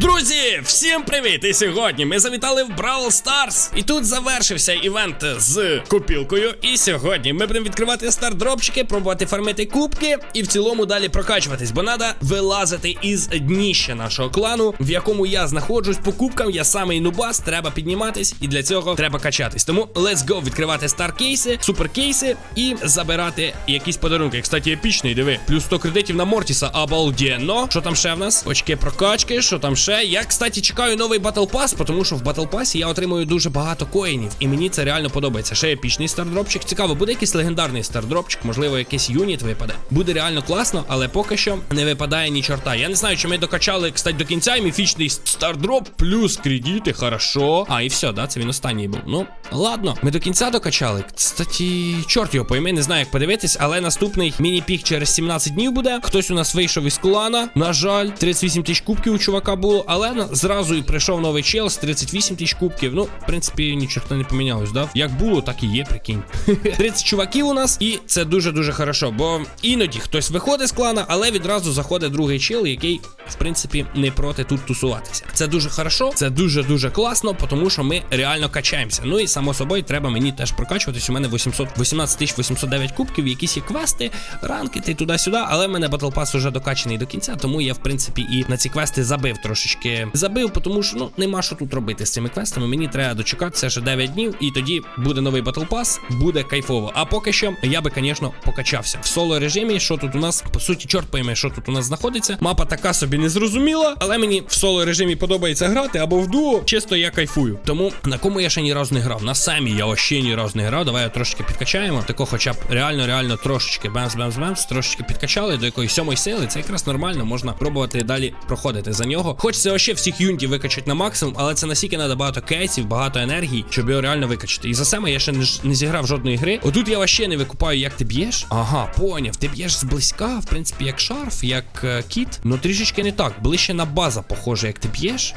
Друзі, всім привіт! І сьогодні ми завітали в Brawl Stars. І тут завершився івент з купілкою. І сьогодні ми будемо відкривати стардропчики, пробувати фармити кубки і в цілому далі прокачуватись, бо треба вилазити із дніща нашого клану, в якому я знаходжусь по кубкам. Я самий нубас, треба підніматись, і для цього треба качатись. Тому let's go відкривати старкейси, суперкейси і забирати якісь подарунки. Кстати, епічний, диви, плюс 100 кредитів на Мортіса. Обалденно. Що там ще в нас? Очки прокачки, що там ще? Я, кстати, чекаю новий Батл Пас, тому що в Батл Пасі я отримую дуже багато коїнів, і мені це реально подобається. Ще епічний стардропчик. Цікаво, буде якийсь легендарний стардропчик, можливо, якийсь юніт випаде. Буде реально класно, але поки що не випадає ні чорта. Я не знаю, чи ми докачали, кстати, до кінця міфічний стардроп плюс кредити, хорошо. А, і все, да, це він останній був. Ну, ладно, ми до кінця докачали. Кстати, чорт його пойми, не знаю, як подивитись, але наступний міні-пік через 17 днів буде. Хтось у нас вийшов із клана. На жаль, 38 тисяч кубків у чувака було, але на- зразу і прийшов новий чел з 38 тисяч кубків. Ну, в принципі, нічого не помінялось, да? Як було, так і є, прикинь. 30 чуваків у нас, і це дуже-дуже хорошо, бо іноді хтось виходить з клана, але відразу заходить другий чел, який, в принципі, не проти тут тусуватися. Це дуже хорошо, це дуже-дуже класно, тому що ми реально качаємося. Ну і само собою треба мені теж прокачуватись. У мене 800, 18 тисяч 809 кубків, якісь є квести, ранкети туди-сюди, але в мене Pass уже докачаний до кінця, тому я, в принципі, і на ці квести забив трошечки. Забив, тому що ну нема що тут робити з цими квестами. Мені треба дочекатися ще 9 днів, і тоді буде новий Battle Pass, буде кайфово. А поки що я би, звісно, покачався в соло режимі. Що тут у нас по суті, чорт пойме, що тут у нас знаходиться. Мапа така собі незрозуміла, але мені в соло режимі подобається грати або в дуо. Чисто я кайфую. Тому на кому я ще ні разу не грав. На самі я вообще ні разу не грав. Давай я трошечки підкачаємо. Тако, хоча б реально, реально трошечки бемс, бемс, бемс, трошечки підкачали до якоїсь сьомої сили. Це якраз нормально, можна пробувати далі проходити за нього. Хочеться вообще всіх юнтів викачати на максимум, але це настільки треба багато кейсів, багато енергії, щоб його реально викачати. І за саме я ще не, не зіграв жодної гри. Отут я вообще не викупаю, як ти б'єш. Ага, поняв. Ти б'єш зблизька, в принципі, як шарф, як е, кіт. Ну трішечки не так. Ближче на база, похоже, як ти б'єш.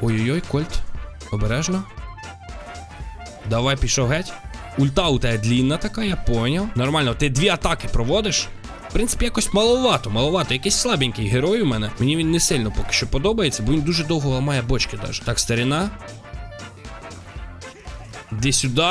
Ой-ой-ой, Кольт. Обережно. Давай пішов геть. Ульта у тебе длінна така, я поняв. Нормально, ти дві атаки проводиш. В принципі, якось маловато, маловато. Якийсь слабенький герой у мене. Мені він не сильно поки що подобається, бо він дуже довго ламає бочки даже. Так, старина. Іди сюди.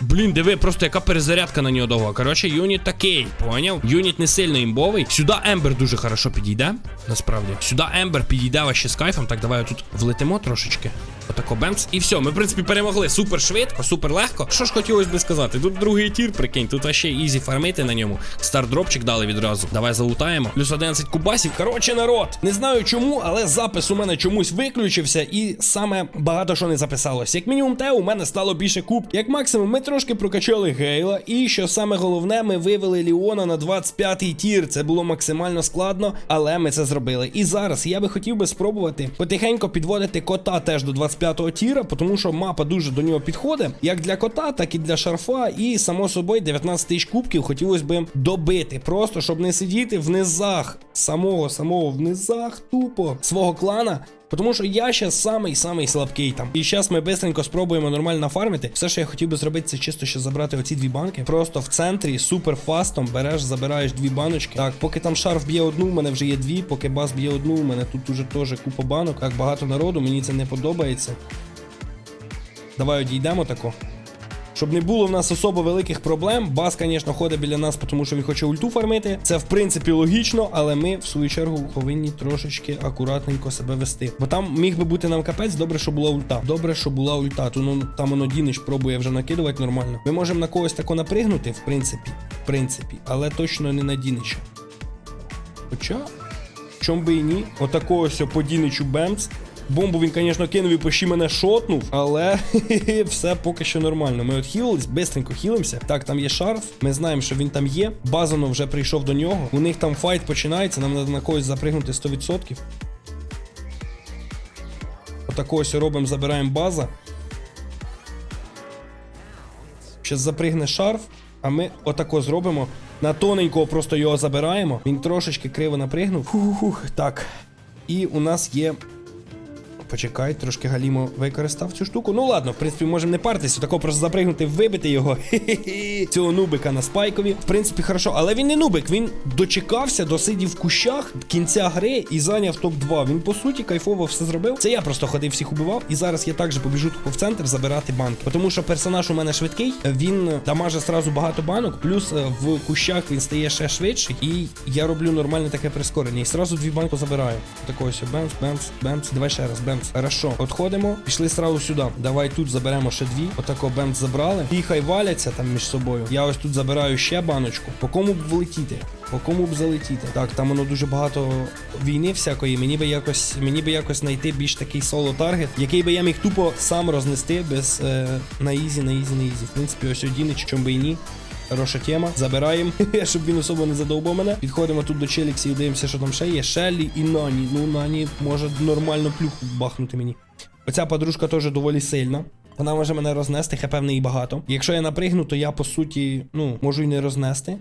Блін, диви, просто яка перезарядка на нього довга. Коротше, юніт такий, поняв? Юніт не сильно імбовий. Сюди Ембер дуже хорошо підійде. Насправді. Сюди Ембер підійде ваще з кайфом. Так, давай тут влетимо трошечки. Отако бемц. І все, ми, в принципі, перемогли супер швидко, супер легко. Що ж хотілося би сказати? Тут другий тір, прикинь, тут вообще ізі фармити на ньому. Стардропчик дали відразу. Давай залутаємо. Плюс 11 кубасів. Коротше, народ. Не знаю чому, але запис у мене чомусь виключився, і саме багато що не записалось. Як мінімум, те, у мене стало більше куб. Як максимум, ми трошки прокачали Гейла. І що саме головне, ми вивели Ліона на 25-й тір. Це було максимально складно, але ми це зробили. І зараз я би хотів би спробувати потихеньку підводити кота теж до 25-го тіра, тому що мапа дуже до нього підходить, як для кота, так і для шарфа. І само собою 19 тисяч кубків хотілося би добити, просто щоб не сидіти в низах самого самого в низах тупо свого клана. Тому що я ще самий самий слабкий там. І зараз ми бистренько спробуємо нормально фармити. Все, що я хотів би зробити, це чисто ще забрати оці дві банки. Просто в центрі супер фастом береш, забираєш дві баночки. Так, поки там шарф б'є одну, у мене вже є дві. Поки бас б'є одну, у мене тут уже теж купа банок. Так багато народу, мені це не подобається. Давай одійдемо тако. Щоб не було в нас особо великих проблем, бас, звісно, ходить біля нас, тому що він хоче ульту фармити. Це в принципі логічно, але ми в свою чергу повинні трошечки акуратненько себе вести. Бо там міг би бути нам капець, добре, що була ульта. Добре, що була ульта. Тут ну, там воно Дінич пробує вже накидувати нормально. Ми можемо на когось тако напригнути, в принципі, в принципі, але точно не на Дінича. Хоча, чом би і ні, отакого ось по Діничу. Бомбу він, звісно, кинув і почти мене шотнув, але все поки що нормально. Ми от хілились, бистренько хілимося. Так, там є шарф. Ми знаємо, що він там є. Базано вже прийшов до нього. У них там файт починається, нам треба на когось запригнути 100%. Отако ось робимо, забираємо база. Щас запригне шарф, а ми отако зробимо. На тоненького просто його забираємо. Він трошечки криво напригнув. Фух, так. І у нас є почекай, трошки Галімо використав цю штуку. Ну ладно, в принципі, можемо не партися, тако просто запригнути, вибити його. Хе-хе-хе. Цього нубика на спайкові. В принципі, хорошо, але він не нубик, він дочекався, досидів в кущах кінця гри і зайняв топ-2. Він по суті кайфово все зробив. Це я просто ходив, всіх убивав. І зараз я також побіжу в центр забирати банки. Тому що персонаж у мене швидкий, він дамаже сразу багато банок, плюс е, в кущах він стає ще швидший. І я роблю нормальне таке прискорення. І сразу дві банки забираю. Такого ось бемс, бемс, бемс. Давай ще раз, бемс. Хорошо. Отходимо, пішли сразу сюди. Давай тут заберемо ще дві. Отако бемс забрали. І хай валяться там між собою. Я ось тут забираю ще баночку. По кому б влетіти? По кому б залетіти? Так, там воно дуже багато війни всякої. Мені би якось, мені би якось знайти більш такий соло таргет, який би я міг тупо сам рознести без е, на ізі, на ізі, на ізі. В принципі, ось одінич, чому би і ні. Хороша тема. Забираємо, щоб він особо не задовбав мене. Підходимо тут до Челіксі і дивимося, що там ще є. Шеллі і Нані. Ну, Нані може нормально плюху бахнути мені. Оця подружка теж доволі сильна. Вона може мене рознести, хп в неї багато. Якщо я напригну, то я по суті, ну, можу й не рознести.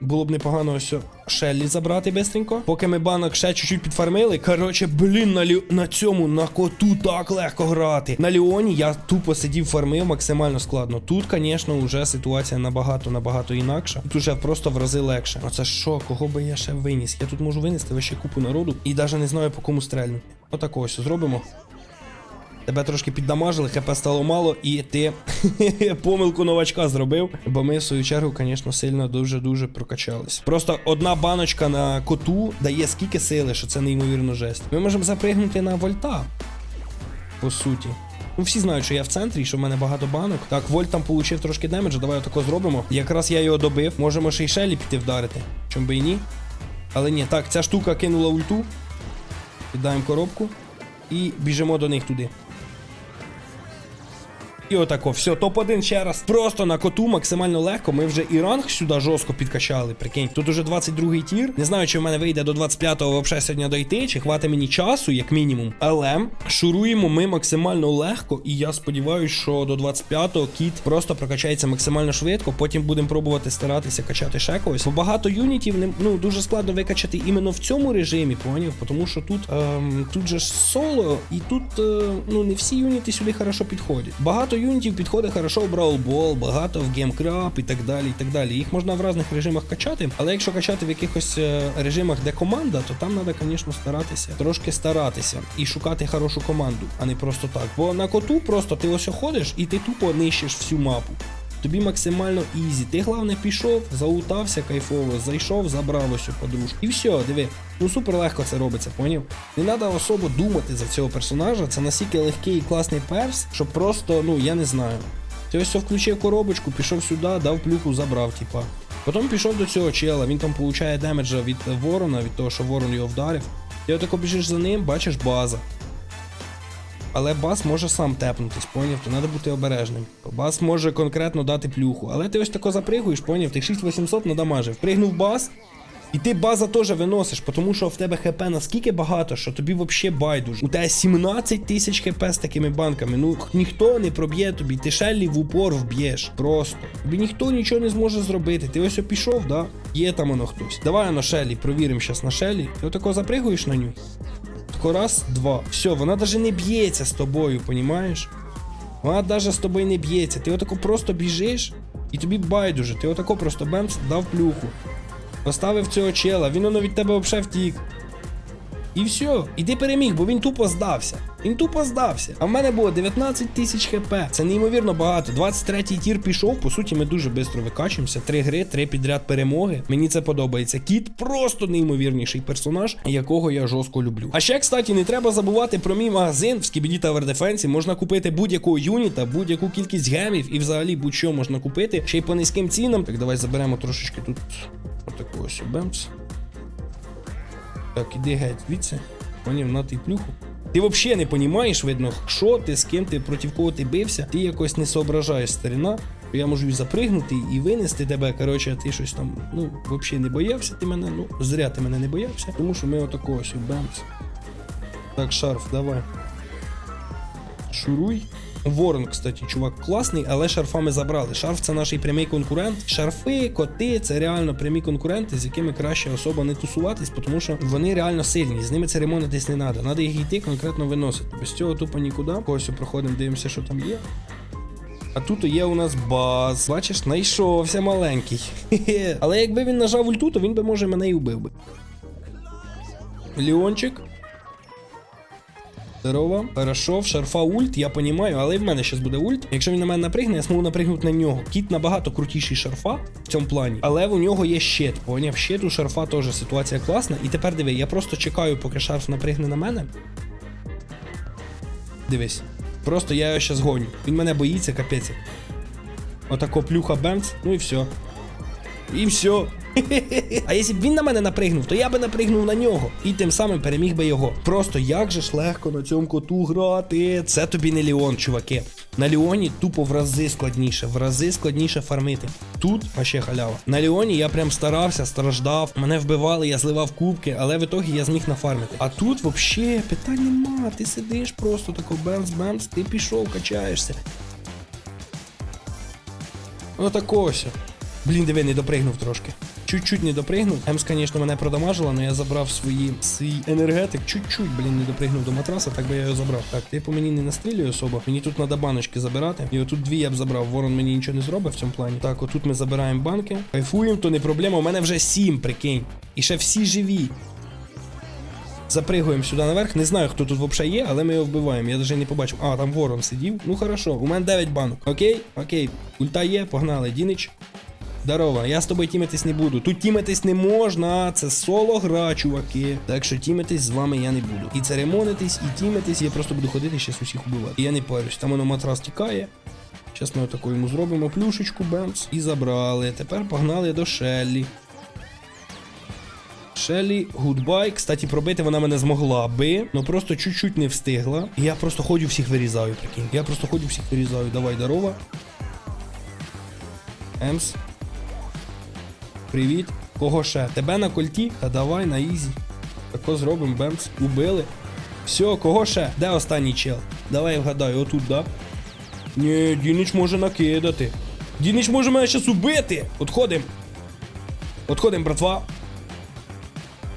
Було б непогано ось Шеллі забрати бистренько. Поки ми банок ще чуть-чуть підфармили. Коротше, блін, на, лі... на цьому на коту так легко грати. На Ліоні я тупо сидів, фармив максимально складно. Тут, звісно, вже ситуація набагато набагато інакша. Тут уже просто в рази легше. Оце що, кого би я ще виніс? Я тут можу винести вообще купу народу і навіть не знаю по кому стрельнути. Отако ось зробимо. Тебе трошки піддамажили, хп стало мало, і ти помилку новачка зробив. Бо ми, в свою чергу, звісно, сильно дуже-дуже прокачались. Просто одна баночка на коту дає скільки сили, що це неймовірно жесть. Ми можемо запригнути на вольта. По суті. Ну, всі знають, що я в центрі, що в мене багато банок. Так, Вольт там получив трошки демеджу, давай отако зробимо. Якраз я його добив. Можемо ще й Шелі піти вдарити. Чом би і ні. Але ні, так, ця штука кинула ульту. Кидаємо коробку. І біжимо до них туди. І отако, все, топ-1 ще раз. Просто на коту максимально легко. Ми вже і ранг сюди жорстко підкачали. Прикинь. Тут уже 22-й тір. Не знаю, чи в мене вийде до 25-го взагалі сьогодні дойти, чи хватить мені часу, як мінімум. Але шуруємо ми максимально легко, і я сподіваюся, що до 25-го кіт просто прокачається максимально швидко. Потім будемо пробувати старатися качати ще когось. Бо багато юнітів не ну дуже складно викачати іменно в цьому режимі, поняв? Тому що тут ем, тут же соло, і тут е, ну не всі юніти сюди хорошо підходять. Багато юнітів підходить хорошо в Brawl Ball, багато в GameCrap і так далі. і так далі. Їх можна в різних режимах качати, але якщо качати в якихось е, режимах, де команда, то там треба, звісно, старатися, трошки старатися і шукати хорошу команду, а не просто так. Бо на коту просто ти ось ходиш і ти тупо нищиш всю мапу. Тобі максимально ізі. Ти головне пішов, заутався кайфово, зайшов, забрав ось подружку. І все, диви. Ну супер легко це робиться, поняв? Не треба особо думати за цього персонажа. Це настільки легкий і класний перс, що просто, ну я не знаю. Ти ось все включив коробочку, пішов сюди, дав плюху, забрав, типа. Потім пішов до цього чела, він там получає демеджа від ворона, від того, що ворон його вдарив. Ти отако біжиш за ним, бачиш база. Але бас може сам тепнутись, поняв, то треба бути обережним. Бас може конкретно дати плюху. Але ти ось тако запригуєш, поняв, ти 6800 надамажив. Пригнув бас, і ти база теж виносиш, тому що в тебе хп наскільки багато, що тобі взагалі байдуже. У тебе 17 тисяч хп з такими банками. Ну ніхто не проб'є тобі, ти шеллі в упор вб'єш. Просто. Тобі ніхто нічого не зможе зробити. Ти ось пішов, да? Є там воно хтось. Давай на шелі, провіримо зараз на шелі. Ти отако запригуєш на ню. Тако раз, два. Все, вона навіть не б'ється з тобою, понімаєш? Вона навіть з тобою не б'ється. Ти отако просто біжиш, і тобі байдуже. Ти отако просто бемс дав плюху. Поставив цього чела, він воно від тебе взагалі втік. І все, і ти переміг, бо він тупо здався. Він тупо здався. А в мене було 19 тисяч хп. Це неймовірно багато. 23-й тір пішов. По суті, ми дуже швидко викачуємося. Три гри, три підряд перемоги. Мені це подобається. Кіт просто неймовірніший персонаж, якого я жорстко люблю. А ще, кстати, не треба забувати про мій магазин в Skibidi Tower Defense. Можна купити будь-якого юніта, будь-яку кількість гемів і взагалі будь-що можна купити. Ще й по низьким цінам. Так, давай заберемо трошечки тут отаку ось бемс. Так, іди геть, звідси. Поняв, на ти плюху. Ти взагалі не розумієш, видно, що ти, з ким ти, проти кого ти бився, ти якось не соображаєш старина. Я можу і запригнути і винести тебе. Коротше, ти щось там, ну, взагалі не боявся ти мене. Ну, зря ти мене не боявся, тому що ми отако ось бемц. Так, шарф, давай. Шуруй. Ворон, кстати, чувак класний, але шарфами забрали. Шарф це наш прямий конкурент. Шарфи, коти це реально прямі конкуренти, з якими краще особо не тусуватись, тому що вони реально сильні. З ними церемонитись не треба. Треба їх йти конкретно виносити. Без цього тупо нікуди. Ось проходимо, дивимося, що там є. А тут є у нас баз. Бачиш, знайшовся маленький. Хе-хе. Але якби він нажав ульту, то він би може мене і вбив би. Леончик. Здорово. Хорошо, в шарфа ульт, я понімаю, але і в мене зараз буде ульт. Якщо він на мене напригне, я зможу напригнути на нього. Кіт набагато крутіший шарфа в цьому плані, але у нього є щит. Поняв, щит у шарфа теж ситуація класна. І тепер диви, я просто чекаю, поки шарф напригне на мене. Дивись. Просто я його зараз гоню. Він мене боїться, капець. Отако плюха бемц, ну і все. І все. А якщо б він на мене напригнув, то я би напригнув на нього і тим самим переміг би його. Просто як же ж легко на цьому коту грати. Це тобі не Леон, чуваки. На Леоні тупо в рази складніше, в рази складніше фармити. Тут ще халява. На Леоні я прям старався, страждав, мене вбивали, я зливав кубки, але в ітогі я зміг нафармити. А тут взагалі питань нема. Ти сидиш просто тако бемс-бемс, ти пішов, качаєшся. Отако ось. Блін, диви, не допригнув трошки. Чуть-чуть не допригнув. Емс, звісно, мене продамажила, але я забрав свої свій енергетик. Чуть-чуть, блін, не допригнув до матраса, так би я його забрав. Так, ти по мені не настрілюй особо. Мені тут треба баночки забирати. І отут дві я б забрав. Ворон мені нічого не зробить в цьому плані. Так, отут ми забираємо банки. Кайфуємо, то не проблема. У мене вже сім, прикинь. І ще всі живі. Запригуємо сюди наверх. Не знаю, хто тут взагалі є, але ми його вбиваємо. Я навіть не побачив. А, там ворон сидів. Ну хорошо, у мене 9 банок. Окей, окей. Ульта є, погнали. Дінич. Здорово, я з тобою тімитись не буду. Тут тімитись не можна, це соло гра, чуваки. Так що тімитись з вами я не буду. І церемонитись, і тімитись, я просто буду ходити ще усіх убивати. І я не парюсь. Там воно матрас тікає. Зараз ми отаку йому зробимо плюшечку, бемс. І забрали. Тепер погнали до Шеллі. Шеллі, гудбай. Кстати, пробити вона мене змогла би, але просто чуть-чуть не встигла. І я просто ходю всіх вирізаю, прикинь. Я просто ходю всіх вирізаю. Давай, здорова. Емс. Привіт. Кого ще? Тебе на кольті? Та давай на ізі. Тако зробимо, бемс. Убили. Все, кого ще? Де останній чел? Давай вгадаю, отут, да? Ні, Дінич може накидати. Дінич може мене щас убити. Отходим. Отходим, братва.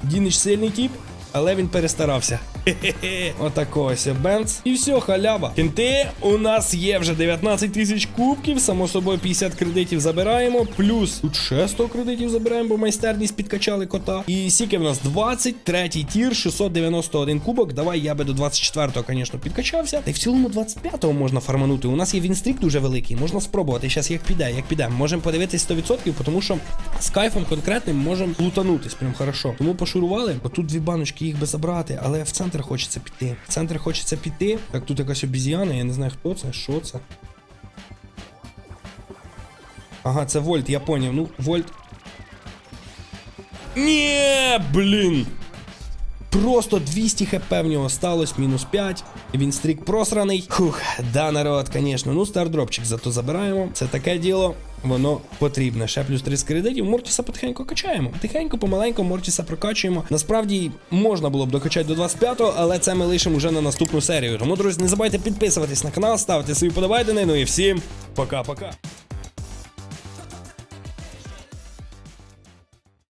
Дінич сильний тіп, але він перестарався. Хе-хе-хе. Отако ось Бенц. І все, халява. Кінти, у нас є вже 19 тисяч кубків, само собою 50 кредитів забираємо. Плюс тут ще 100 кредитів забираємо, бо майстерність підкачали кота. І сіки в нас 23 тір, 691 кубок. Давай я би до 24-го, звісно, підкачався. Та й в цілому 25-го можна фарманути. У нас є вінстрік дуже великий, можна спробувати. Зараз як піде, як піде. Можемо подивитись 100%, тому що з кайфом конкретним можемо лутанутись прям хорошо. Тому пошурували. Отут дві баночки їх би забрати, але в центр хочеться піти. В центр хочеться піти. Так тут якась обіз'яна, я не знаю хто це, що це. Ага, це Вольт, я поняв. Ну, Вольт. Ні, блін. Просто 200 хп в нього сталося, мінус 5. Він стрік просраний. Хух, да, народ, звісно. Ну, стардропчик зато забираємо. Це таке діло. Воно потрібне. Ще плюс 30 кредитів. Мортіса потихеньку качаємо. Тихенько, помаленьку Мортіса прокачуємо. Насправді можна було б докачати до 25-го, але це ми лишимо вже на наступну серію. Тому, друзі, не забувайте підписуватись на канал, ставити свої подобайдени. Ну і всім пока-пока.